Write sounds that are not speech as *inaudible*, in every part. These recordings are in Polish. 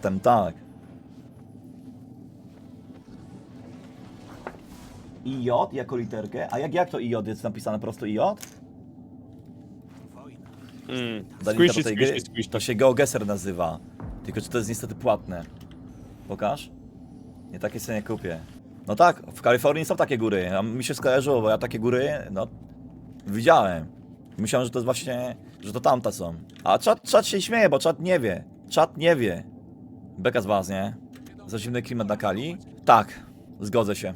Tem, tak. IJ jako literkę? A jak, jak to IJ jest napisane prosto IJ? Mm. Squishy, tej squishy, gry? squishy. To się GeoGuessr nazywa. Tylko czy to jest niestety płatne? Pokaż? Nie takie sobie nie kupię. No tak, w Kalifornii są takie góry. A mi się skojarzyło, bo ja takie góry, no, widziałem. Myślałem, że to jest właśnie, że to tamta są. A czat, czat się śmieje, bo czat nie wie. Czat nie wie. Beka z was, nie? Za zimny klimat na Kali? Tak, zgodzę się.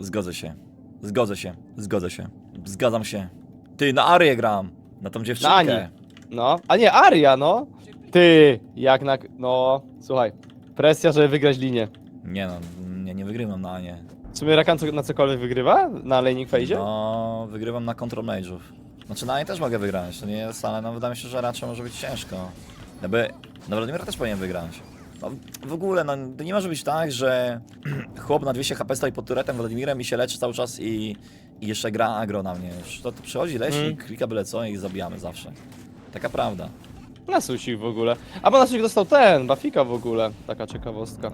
Zgodzę się. Zgodzę się. Zgodzę się. Zgadzam się. Ty, na Arię gram. Na tą dziewczynkę. Ani. No, a nie, Aria, no. Ty, jak na... No, słuchaj. Presja, żeby wygrać linię. Nie no, nie, nie wygrywam na Anię. W sumie Rakan co- na cokolwiek wygrywa? Na laning phase? No, wygrywam na control mage'ów. Znaczy na Anię też mogę wygrać, to nie jest, ale no wydaje mi się, że raczej może być ciężko. Jakby, no Wladimir też powinien wygrać. No, w ogóle, no to nie może być tak, że *clears throat* chłop na 200 HP stoi pod turetem Władimirem i się leczy cały czas i, i jeszcze gra agro na mnie. Już to, to przychodzi leśnik, Mm. klika byle co i zabijamy zawsze. Taka prawda. Na susik w ogóle. A bo na susik dostał ten, Bafika w ogóle. Taka ciekawostka.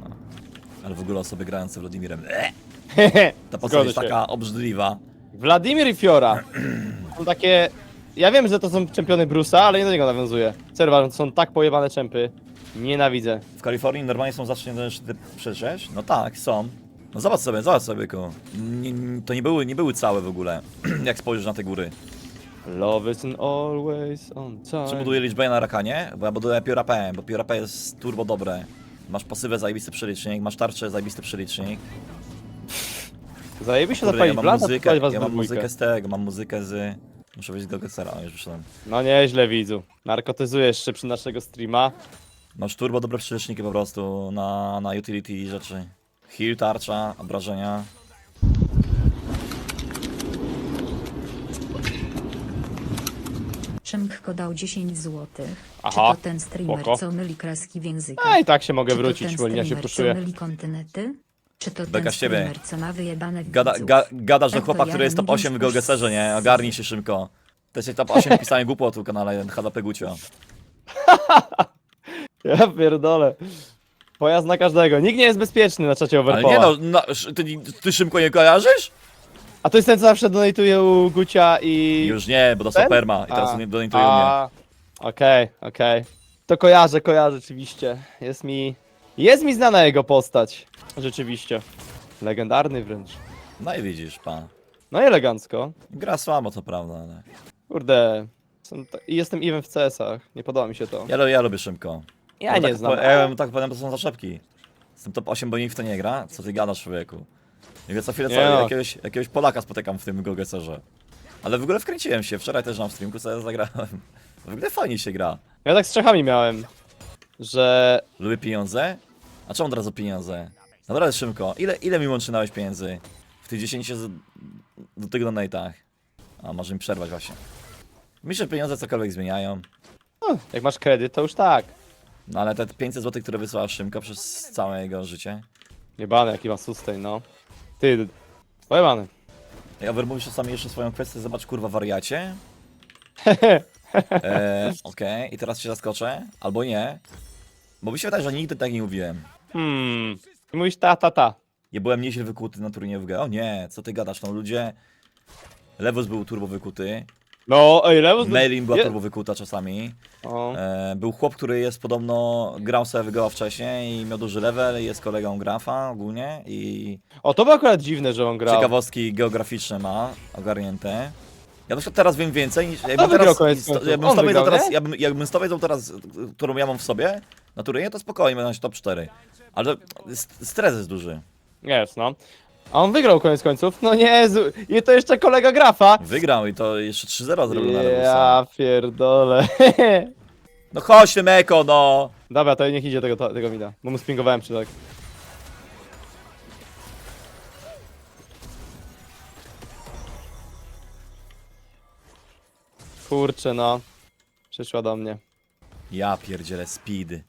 Ale w ogóle osoby grające Władimirem, e, *laughs* ta postać Zgodzę jest się. taka obrzydliwa. Wladimir i Fiora. *clears throat* Są takie... Ja wiem, że to są czempiony Bruce'a, ale nie do niego nawiązuję. To są tak pojebane czempy. Nienawidzę. W Kalifornii normalnie są zacznione szczyty przeczeć? No tak, są. No zobacz sobie, zobacz sobie. Nie, nie, to nie były, nie były całe w ogóle, *clears throat* jak spojrzysz na te góry. Love is always on time. Czy buduję liczbę na rakanie? Bo ja buduję Piora P, bo Piora P jest turbo dobre. Masz pasywę, zajebisty przelicznik, masz tarczę, zajebisty przelicznik. Zajebi się Kurde, zapalić ja mam blanta, muzykę, zapalić was ja mam muzykę z tego, mam muzykę z... Muszę wyjść do Gessera, o już wyszedłem. No nieźle widzu. Narkotyzujesz jeszcze przy naszego streama. Masz turbo dobre przeliczniki po prostu na, na utility i rzeczy. Heal, tarcza, obrażenia. Szymkko dał 10 zł. Aha, Czy to ten streamer, spoko. co myli kreski w języku? A i tak się mogę Czy to wrócić, ten bo linia się streamer, co myli kontynenty? Czy to Beka ten z ciebie. streamer, co ma wyjebane Gada, widzów? ga, gadasz do Tak, to chłopa, ja który jest top mówię 8 w już GeoGuessrze, nie? Ogarnij się szybko. To jest top 8 pisałem głupotu w kanale HDP Gucio. *laughs* Ja pierdolę. Pojazd na każdego. Nikt nie jest bezpieczny na czacie Ale nie no, no sz- ty, ty szybko nie kojarzysz? A to jest ten, co zawsze donatuje u Gucia i... Już nie, bo dostał Ten? perma i teraz A. nie donitują mnie. A, Okej, okej. To kojarzę, kojarzę rzeczywiście. Jest mi... Jest mi znana jego postać. Rzeczywiście. Legendarny wręcz. No i widzisz, pa. No i elegancko. Gra słabo, to prawda, ale... Kurde. Są ta... i Jestem even w CS-ach. Nie podoba mi się to. Ja, lu- ja lubię szybko. Ja nie tak, znam. Po, ja bym tak powiem, to są zaczepki. Jestem top 8, bo nikt w to nie gra. Co ty gadasz, człowieku? Ja co chwilę Nie sobie no. jakiegoś, jakiegoś Polaka spotykam w tym GeoGuessrze. Ale w ogóle wkręciłem się, wczoraj też na streamku sobie zagrałem. W ogóle fajnie się gra. Ja tak z Czechami miałem, że... Lubię pieniądze? A czemu od razu pieniądze? Naprawdę szybko. Ile, ile mi łączynałeś pieniędzy? W tych 10 z... do tych donate'ach. A może mi przerwać właśnie. Myślę, że pieniądze cokolwiek zmieniają. No, jak masz kredyt, to już tak. No ale te 500 zł, które wysłała Szymko przez całe jego życie. Niebany, jaki ma sustain, no. Ty, pojebany. Ja mówisz czasami jeszcze swoją kwestię, zobacz kurwa wariacie. *laughs* e, Okej, i teraz się zaskoczę, albo nie. Bo mi się wydaje, że nigdy tak nie mówiłem. Hmm. I mówisz ta, ta, ta. Ja byłem nieźle wykuty na turnieju w G. O nie, co ty gadasz, no ludzie... Lewus był turbo wykuty, No, ej, Lewus... Mailin była Je- turbo wykuta czasami. O. E, był chłop, który jest podobno, grał sobie w Goa wcześniej i miał duży level, jest kolegą Grafa ogólnie i o, to było akurat dziwne, że on grał. ciekawostki geograficzne ma ogarnięte. Ja na przykład teraz wiem więcej niż. Wygrał teraz, koniec jakbym On z tobą wygrał, teraz, nie? jakbym, jakbym z tobą teraz, którą ja mam w sobie, na turnieju, to spokojnie, będę się top 4. Ale st- stres jest duży. Jest, no. A on wygrał koniec końców? No nie, i to jeszcze kolega Grafa. Wygrał i to jeszcze 3-0 zrobił na Ja Lewusa. pierdolę. *laughs* No chodź tym eko, no! Dobra, to niech idzie tego, tego mida, bo mu spingowałem przy tak. Kurczę, no. Przyszła do mnie. Ja pierdzielę speed.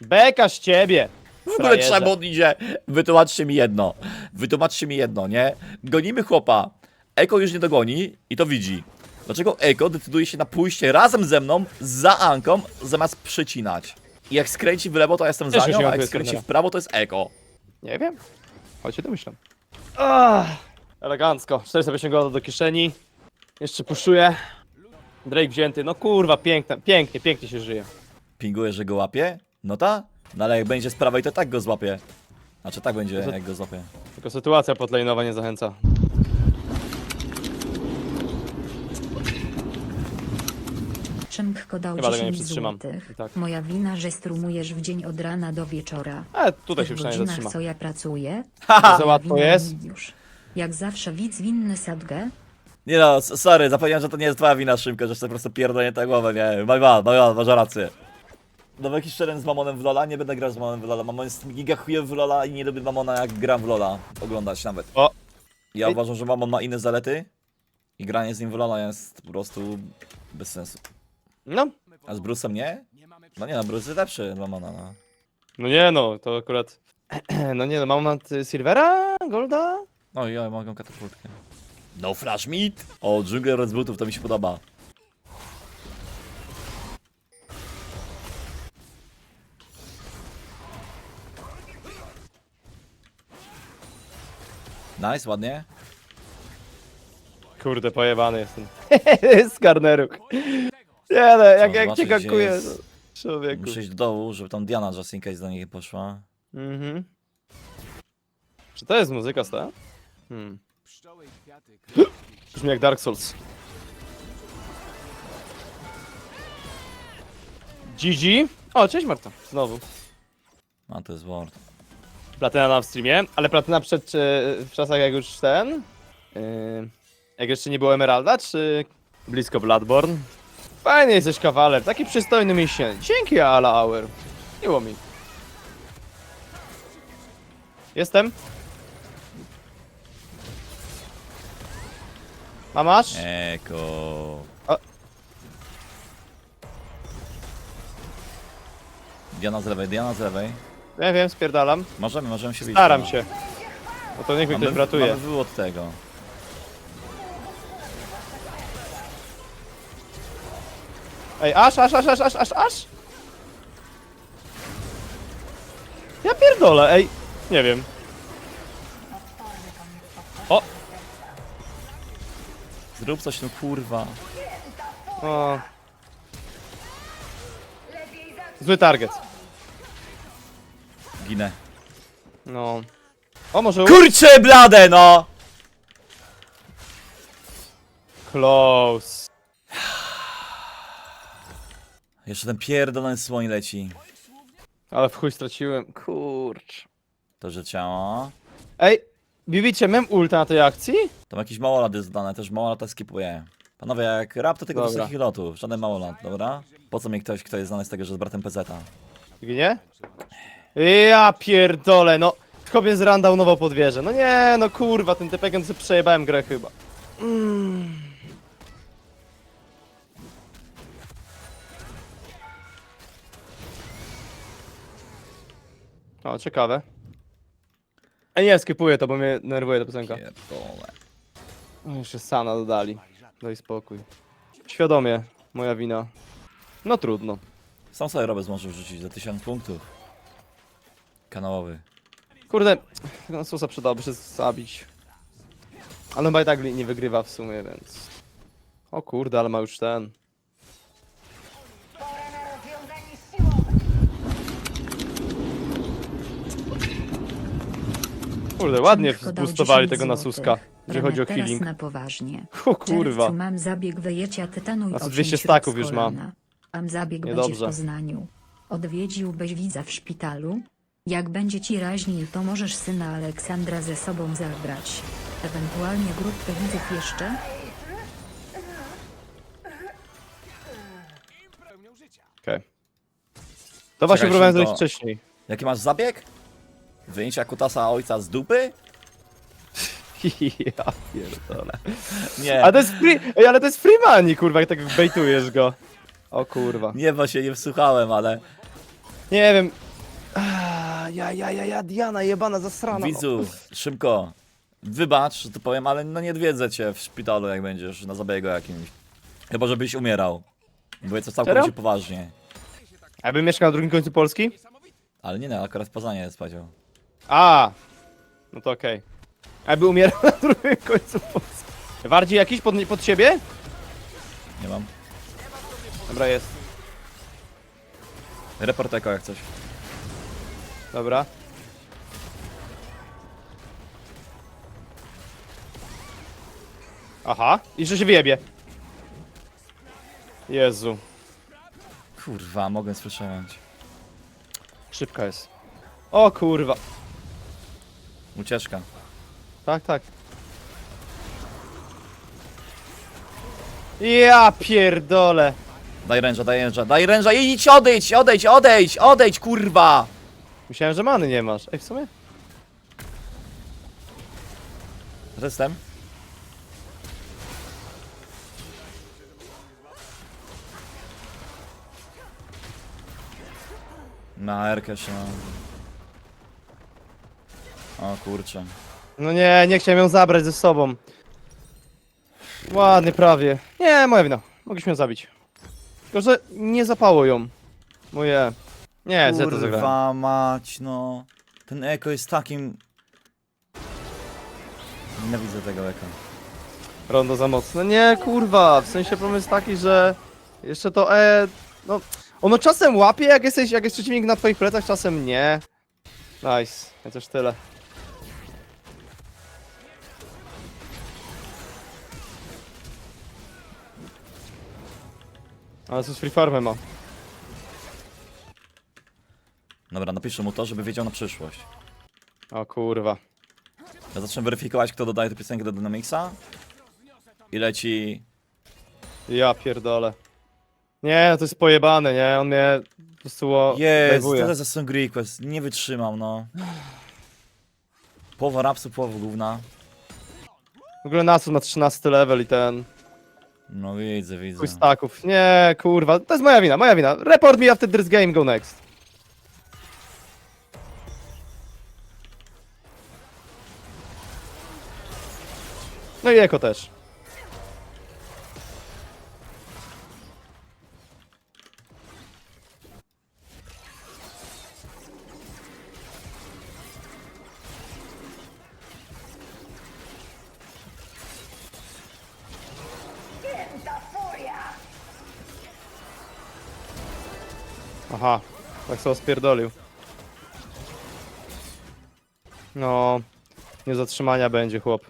Beka z ciebie! W ogóle Frajerze. trzeba idzie. Wytłumaczcie mi jedno. Wytłumaczcie mi jedno, nie? Gonimy chłopa. Eko już nie dogoni i to widzi. Dlaczego Eko decyduje się na pójście razem ze mną za Anką, zamiast przycinać? I jak skręci w lewo, to ja jestem za Cieszę nią, a jak skręci w prawo, to jest Eko. Nie wiem. Chodź się domyślam. Ah, elegancko. 450 gold do kieszeni. Jeszcze puszuję. Drake wzięty. No kurwa, piękne, pięknie, pięknie się żyje. Pinguje, że go łapie? No ta? No ale jak będzie z prawej, to tak go złapie. Znaczy tak będzie, To- jak go złapie. Tylko sytuacja podlejnowa nie zachęca. Czymko dał Chyba tego nie 10 przytrzymam. złotych. I tak. Moja wina, że strumujesz w dzień od rana do wieczora. Ale tutaj się przynajmniej godzinach, zatrzyma. co ja pracuję, Za łatwo wina jest. Już. Jak zawsze widz winny sadgę, Nie no, sorry, zapomniałem, że to nie jest twoja wina, Szymka, że po prostu pierdolnie tę głowę, nie? My bad, my bad, masz rację. No jakiś challenge z Mamonem w Lola? Nie będę grał z Mamonem w Lola. Mamon jest giga w Lola i nie lubię Mamona jak gram w Lola. Oglądać nawet. O. Ja uważam, że Mamon ma inne zalety i granie z nim w Lola jest po prostu bez sensu. No. A z Bruce'em nie? No nie no, Bruce jest lepszy od Mamona, no. No nie no, to akurat... *clears throat* No nie no, mam Silvera? Golda? No i ja mogę katapultkę. No flash meat! O, Jungler z butów, to mi się podoba. Nice, ładnie. Kurde, pojebany jestem. *laughs* Z karneruk. Nie no, jak, jak zobaczyć, cię gdzie kakuje, jest. no. Człowieku. Muszę iść do dołu, żeby tam Diana just in case do niej poszła. Mhm. Czy to jest muzyka sta? Hmm. *gasps* Brzmi jak Dark Souls. GG. O, cześć Marta. Znowu. A, to jest Word. Platyna na streamie, ale platyna przed, czy, w czasach jak już ten... Yy, jak jeszcze nie było Emeralda, czy blisko Bloodborne? Fajny jesteś kawaler, taki przystojny miesiąc. Dzięki Ala Hour. Miło mi. Jestem. A masz? Eko. A- Diana z lewej, Diana z lewej. Ja wiem, spierdalam. Możemy, możemy się bić. Staram się. No to niech mi ktoś ratuje. mamy wyłód od tego. Ej, aż, aż, aż, aż, aż, aż, aż! Ja pierdolę, ej! Nie wiem. Zrób coś, no kurwa. o. Zły target. Ginę. No. O, może. Kurczę blade, no! Close. Jeszcze ten pierdolony słoń leci. Ale w chuj straciłem. Kurcz. To, że ciało. Ej, bibicie, miałem ulta na tej akcji? Tam jakiś małolat jest dodane, też małolat skipuje. Panowie, jak rap to tylko do Dobra. takich lotów, żaden małolat, dobra? Po co mi ktoś, kto jest znany z tego, że jest bratem pezeta? Ginie? Ja pierdolę, no. Chłopie zrandał nowo podwieże. No nie, no kurwa, ten typek, on sobie przejebałem grę chyba. Mm. O, ciekawe. Ej, nie, skipuję to, bo mnie nerwuje ta piosenka. Pierdole. O, Jeszcze Sana dodali. Daj spokój. Świadomie, moja wina. No trudno. Sam sobie Robes może wrzucić za 1000 punktów. Kanałowy. Kurde, tego Susa przydałoby się zabić. Ale chyba i tak nie wygrywa w sumie, więc... O kurde, ale ma już ten. Kurde, ładnie 10 tego na złotych. Suska, jeżeli chodzi o healing. Na poważnie. O W czerwcu kurwa. mam zabieg wyjęcia tytanu i Znaczy obcięć 200 róg staków już mam. kolana. Mam zabieg będzie Niedobrze. w Poznaniu. Odwiedziłbyś widza w szpitalu? Jak będzie ci raźniej, to możesz syna Aleksandra ze sobą zabrać. Ewentualnie grupkę widzów jeszcze? Okej. To właśnie Czekaj, próbowałem zrobić wcześniej. Jaki masz zabieg? Wyjęcia kutasa ojca z dupy? *laughs* ja pierdolę. Nie, Ale to jest free... Ej, ale to jest free money, kurwa, jak tak bejtujesz go. O kurwa. nie, bo się nie wsłuchałem, ale Nie wiem. Ah, Ja, ja, ja, ja, Diana jebana zasrana. widzu, Szymko, wybacz, że to powiem, ale no nie odwiedzę cię w szpitalu, jak będziesz na zabiegu jakimś. Chyba, żebyś umierał. Bo jest to Serio? całkowicie poważnie. A jakbym mieszkał na drugim końcu Polski? Ale nie, no, akurat w Poznaniu jest. A, no to okej. A jakby umierał *laughs* na drugim końcu Polski. Bardziej jakiś pod, pod siebie? Nie mam. Dobra, jest. Report eko jak coś. Dobra. Aha, i że się wyjebie. Jezu, Kurwa, mogę słyszeć. szybka jest. O kurwa. Ucieczka. Tak, tak. Ja pierdolę. Daj ręża, daj ręża, daj ręża, idź, odejdź, odejdź, odejdź, odejdź, kurwa! Myślałem, że many nie masz. Ej, w sumie? Jestem. Na Erkę się no. O kurczę. No nie, nie chciałem ją zabrać ze sobą. Ładnie, prawie. Nie, moja wina. Mogliśmy ją zabić. Tylko, że nie zapało ją. Moje... Nie, Z to zagrałem. Kurwa mać, no. Ten Eko jest takim... Nienawidzę tego Eko. Rondo za mocne. Nie, kurwa, w sensie problem jest taki, że jeszcze to E, no, ono czasem łapie, jak jesteś, jak jest przeciwnik na twoich plecach, czasem nie. Nice, chociaż tyle. Ale co z free farmem ma? Dobra, napiszę mu to, żeby wiedział na przyszłość. O kurwa. Ja zacznę weryfikować, kto dodaje tę piosenkę do Dynamicsa. I leci... Ja pierdolę. Nie, to jest pojebane, nie? On mnie po prostu o- Jest, live'uje. tyle za song request. Nie wytrzymam, no. Połowa rapsu, połowa gówna. W ogóle Nasu ma 13 level i ten... No widzę, widzę. Chuj staków. Nie, kurwa, to jest moja wina, moja wina. Report me after this game, go next. No i Eko też. Aha, tak sobie spierdolił. No, nie zatrzymania będzie chłop.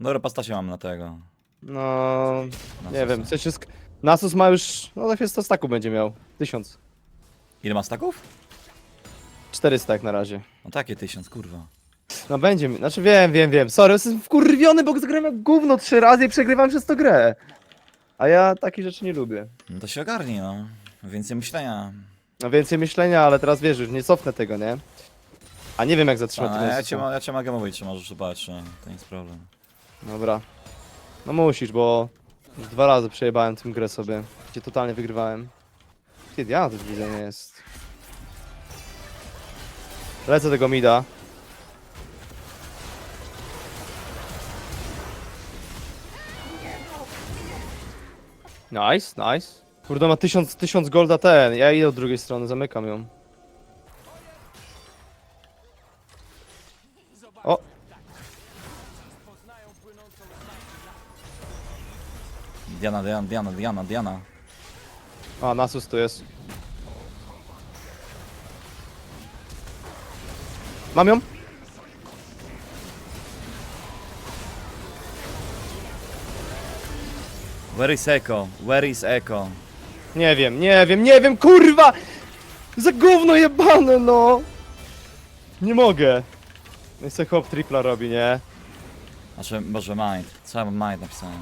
Dobra, pastacie mam na tego. No, Na nie wiem, w sensie sk- Nasus ma już, no tak jest 100 staków będzie miał. 1000. Ile ma staków? 400 jak na razie. No takie tysiąc, kurwa. No będzie mi, znaczy wiem, wiem, wiem. Sorry, jestem wkurwiony, bo zagrałem jak gówno trzy razy i przegrywam przez to grę. A ja takich rzeczy nie lubię. No to się ogarnij, no. Więcej myślenia. No więcej myślenia, ale teraz wiesz, już nie cofnę tego, nie? A nie wiem jak A, zatrzymać no, tego ja, cię, ma- ja cię mogę mówić, czy możesz zobaczyć, no. To nie jest problem. Dobra. No musisz, bo już dwa razy przejebałem tym grę sobie, gdzie totalnie wygrywałem. Kiedy ja też widzę nie jest. Lecę tego mida. Nice, nice. Kurde, ma tysiąc, tysiąc golda ten. Ja idę od drugiej strony, zamykam ją. O, Diana, Diana, Diana, Diana, Diana. a Nasus tu jest. Mam ją? Where is Echo? Where is Echo? Nie wiem, nie wiem, nie wiem, kurwa! Za gówno jebane, no! Nie mogę. No i se chłop tripla robi, nie? Znaczy, Boże, Mind. Co ja mam Mind napisane?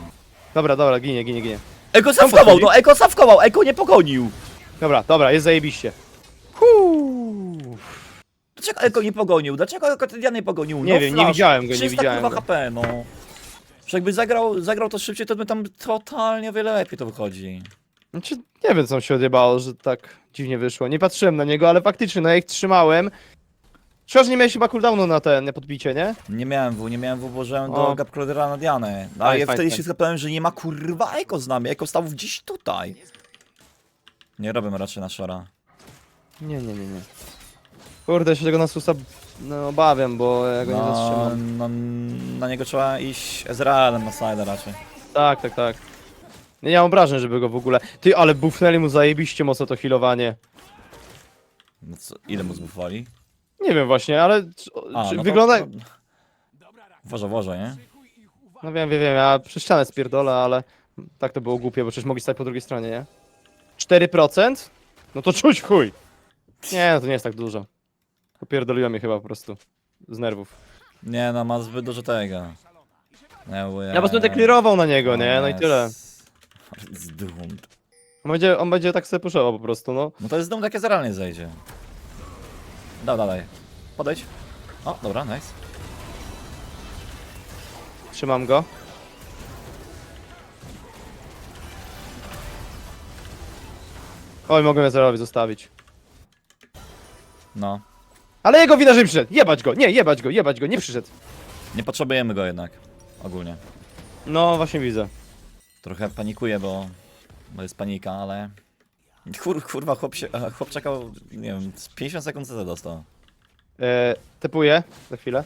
Dobra, dobra, ginie, ginie, ginie. Eko sawkował, no Eko sawkował, Eko nie pogonił! Dobra, dobra, jest zajebiście. Huu. Dlaczego Eko nie pogonił? Dlaczego Eko ten nie pogonił? Nie no wiem, nie flash. widziałem go, nie 300 widziałem kurwa go. HP, no. Że jakby zagrał, zagrał to szybciej, to by tam totalnie o wiele lepiej to wychodzi. Znaczy, nie wiem, co mi się odjebało, że tak dziwnie wyszło. Nie patrzyłem na niego, ale faktycznie, no ja ich trzymałem. Szkoda, że nie miałeś chyba cooldownu na ten, na podbicie, nie? Nie miałem W, nie miałem W, włożyłem O. do Gapcrodera na Dianę. A Fajnie, ja wtedy fajnie. się skapałem, że nie ma kurwa Eko z nami. Eko stał gdzieś tutaj. Nie robię raczej na Shora. Nie, nie, nie, nie. Kurde, się tego Nasusa no, obawiam, bo ja go nie No, zatrzymam. no, na niego trzeba iść Ezrealem na side raczej. Tak, tak, tak. Nie, mam wrażeń, żeby go w ogóle... Ty, ale buffnęli mu zajebiście mocno to healowanie. No co, ile mu zbufali? Nie wiem właśnie, ale czy, A, czy no to- wygląda... Woże, woże, nie? No wiem, wiem, wiem, ja przy ścianę spierdolę, ale tak to było głupie, bo przecież mogli stać po drugiej stronie, nie? 4%? No to czuć w chuj. Nie, no to nie jest tak dużo. Popierdoliłem je chyba po prostu. Z nerwów. Nie no, ma zbyt dużo tego. Nie, bo Ja po prostu będę clearował na niego, nie? No i tyle. *laughs* Z dumą. On będzie, on będzie tak sobie puszował po prostu, no. No to jest dum, takie zaralnie zejdzie. Da, dalej. Podejdź. O, dobra, nice. Trzymam go. Oj, mogę mnie zerowi zostawić. No. Ale jego widać, że nie przyszedł. Jebać go, nie, jebać go, jebać go, nie przyszedł. Nie potrzebujemy go jednak. Ogólnie. No, właśnie widzę. Trochę panikuję, bo, bo jest panika, ale... Kur, kurwa, chłop, się, chłop czekał, nie wiem, z 50 sekund CZ dostał. E, typuję za chwilę.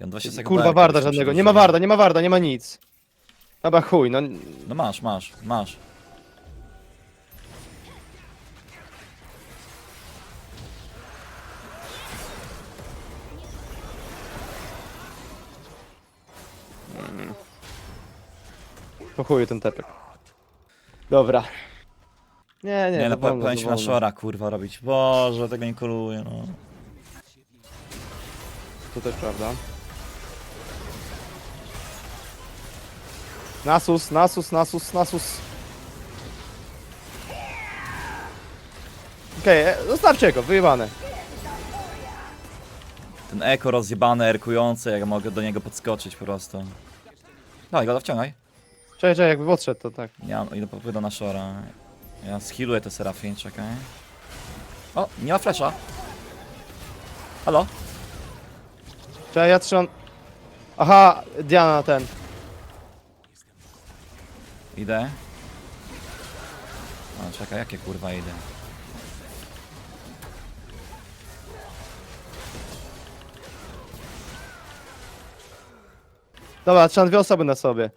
Ja 20 sekund Kurwa, warda żadnego. Nie ma warda, nie ma warda, nie ma nic. Dobra, chuj, no. No masz, masz, masz. Po chuju ten tepek. Dobra. Nie, nie, Nie, to no wolno, na wolno. szora, kurwa, robić. Boże, tego nie koluje, no. To też prawda. Nasus, Nasus, Nasus, Nasus. Okej, okay, zostawcie go, wyjebane. Ten eko rozjebane, erkujące, jak mogę do niego podskoczyć po prostu. Dawaj go, wciągaj. Czekaj, czekaj, jakby odszedł, to tak. Ja idę popłydę na szora. Ja skilluję te Serafin, czekaj. O, nie ma flesza. Halo? Czekaj, ja trzymam... Aha, Diana ten. Idę. O, czekaj, jakie kurwa idę? Dobra, trzymam dwie osoby na sobie.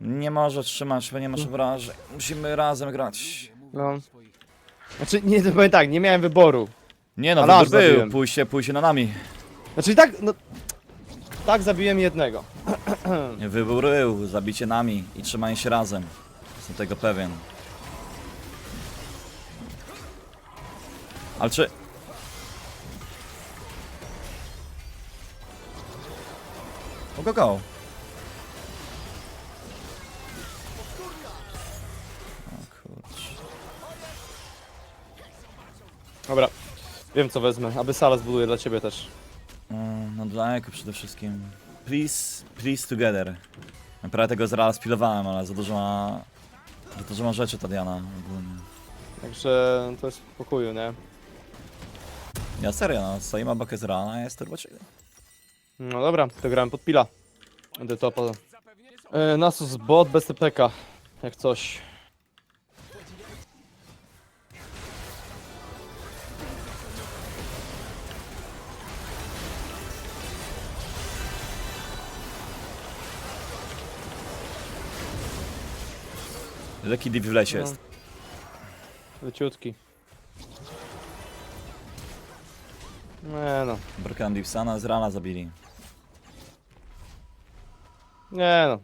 Nie może trzymać, bo nie masz wrażeń. Musimy razem grać. No. Znaczy, nie, to powiem tak, nie miałem wyboru. Nie no, Ale aż wybór był, zabiłem. pójście, pójście na nami. Znaczy tak, no... Tak zabiłem jednego. *clears throat* Wybór był, zabicie nami i trzymanie się razem. Jestem tego pewien. Ale czy... Go, go, go. Dobra, wiem co wezmę. Aby salę zbuduję dla ciebie też. Mm, No dla Eko przede wszystkim. Please, please together. Ja Prawie tego zaraz spilowałem, ale za dużo ma... Za dużo ma rzeczy ta Diana ogólnie. Także to jest w pokoju, nie? Ja serio, no, stoimy obok Ezreala, a jest turbo chill. No dobra, to grałem pod pila. Będę topa. E, Nasus bot bez TPK. Jak coś. Lekki div w lesie No. jest. Leciutki. Nie no. Broken Divsana, Ezreala zabili. Nie no.